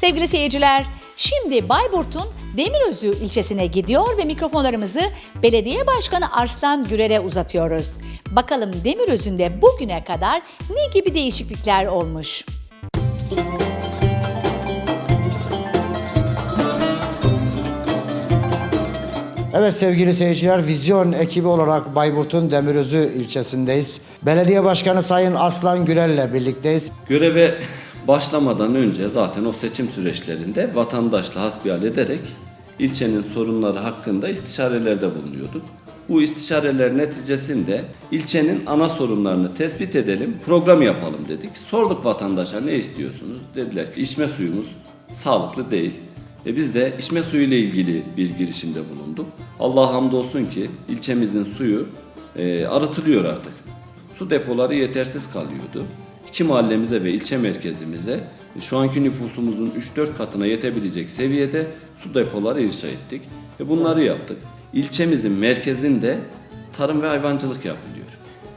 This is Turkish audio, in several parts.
Sevgili seyirciler, şimdi Bayburt'un Demirözü ilçesine gidiyor ve mikrofonlarımızı Belediye Başkanı Arslan Gürel'e uzatıyoruz. Bakalım Demirözü'nde bugüne kadar ne gibi değişiklikler olmuş? Evet sevgili seyirciler, Vizyon ekibi olarak Bayburt'un Demirözü ilçesindeyiz. Belediye Başkanı Sayın Aslan Gürel'le birlikteyiz. Göreve başlamadan önce zaten o seçim süreçlerinde vatandaşla hasbihal ederek ilçenin sorunları hakkında istişarelerde bulunuyorduk. Bu istişareler neticesinde ilçenin ana sorunlarını tespit edelim, program yapalım dedik. Sorduk vatandaşa ne istiyorsunuz? Dediler ki içme suyumuz sağlıklı değil. E biz de içme suyu ile ilgili bir girişimde bulunduk. Allah'a hamdolsun ki ilçemizin suyu e, arıtılıyor artık. Su depoları yetersiz kalıyordu. İki mahallemize ve ilçe merkezimize şu anki nüfusumuzun 3-4 katına yetebilecek seviyede su depoları inşa ettik. Ve bunları yaptık. İlçemizin merkezinde tarım ve hayvancılık yapılıyor.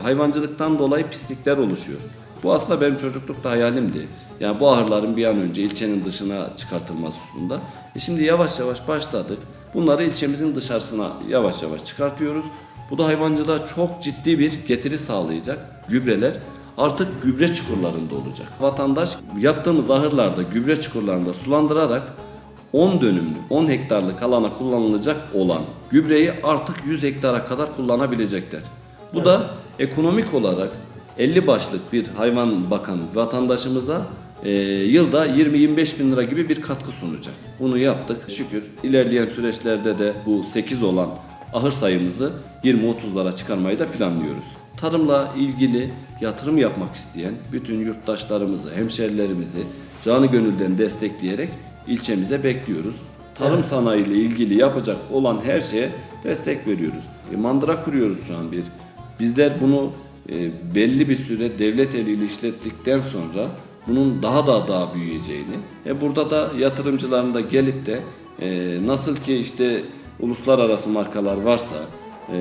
Hayvancılıktan dolayı pislikler oluşuyor. Bu aslında benim çocuklukta hayalimdi. Yani bu ahırların bir an önce ilçenin dışına çıkartılması hususunda. E şimdi yavaş yavaş başladık. Bunları ilçemizin dışarısına yavaş yavaş çıkartıyoruz. Bu da hayvancılığa çok ciddi bir getiri sağlayacak. Gübreler artık gübre çukurlarında olacak. Vatandaş yaptığımız ahırlarda gübre çukurlarında sulandırarak 10 dönümlük, 10 hektarlık alana kullanılacak olan gübreyi artık 100 hektara kadar kullanabilecekler. Bu da ekonomik olarak 50 başlık bir hayvan bakan vatandaşımıza e, yılda 20-25 bin lira gibi bir katkı sunacak. Bunu yaptık. Şükür ilerleyen süreçlerde de bu 8 olan ahır sayımızı 20-30'lara çıkarmayı da planlıyoruz. Tarımla ilgili yatırım yapmak isteyen bütün yurttaşlarımızı, hemşerilerimizi canı gönülden destekleyerek ilçemize bekliyoruz. Tarım sanayi ile ilgili yapacak olan her şeye destek veriyoruz. E, mandıra kuruyoruz şu an bir. Bizler bunu e, belli bir süre devlet eliyle işlettikten sonra bunun daha da daha büyüyeceğini, e, burada da yatırımcıların da gelip de e, nasıl ki işte uluslararası markalar varsa, e,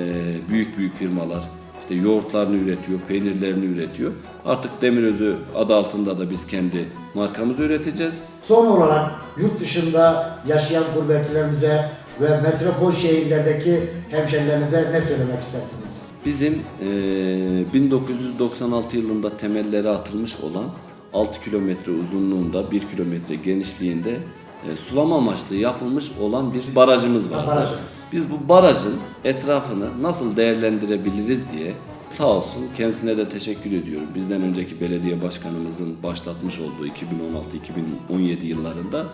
büyük büyük firmalar işte yoğurtlarını üretiyor, peynirlerini üretiyor. Artık Demirözü adı altında da biz kendi markamızı üreteceğiz. Son olarak yurt dışında yaşayan gurbetçilerimize ve metropol şehirlerdeki hemşerilerinize ne söylemek istersiniz? Bizim eee, 1996 yılında temelleri atılmış olan 6 kilometre uzunluğunda 1 kilometre genişliğinde e, sulama amaçlı yapılmış olan bir barajımız vardı. barajımız. Biz bu barajın etrafını nasıl değerlendirebiliriz diye sağ olsun kendisine de teşekkür ediyorum. Bizden önceki belediye başkanımızın başlatmış olduğu 2016-2017 yıllarında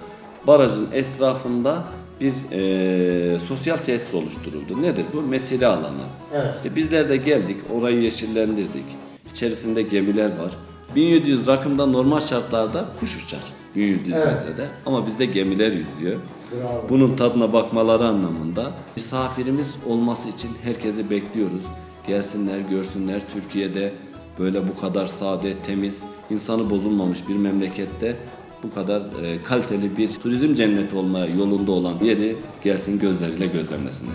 barajın etrafında bir eee, sosyal tesis oluşturuldu. Nedir bu? Mesire alanı. Evet. İşte bizler de geldik, orayı yeşillendirdik. İçerisinde gemiler var. 1700 rakımda normal şartlarda kuş uçar. 1700 Evet. metrede. Ama bizde gemiler yüzüyor. Bravo. Bunun tadına bakmaları anlamında misafirimiz olması için herkesi bekliyoruz. Gelsinler, görsünler Türkiye'de böyle bu kadar sade, temiz, insanı bozulmamış bir memlekette bu kadar e, kaliteli bir turizm cenneti olma yolunda olan yeri gelsin gözleriyle gözlemlesinler.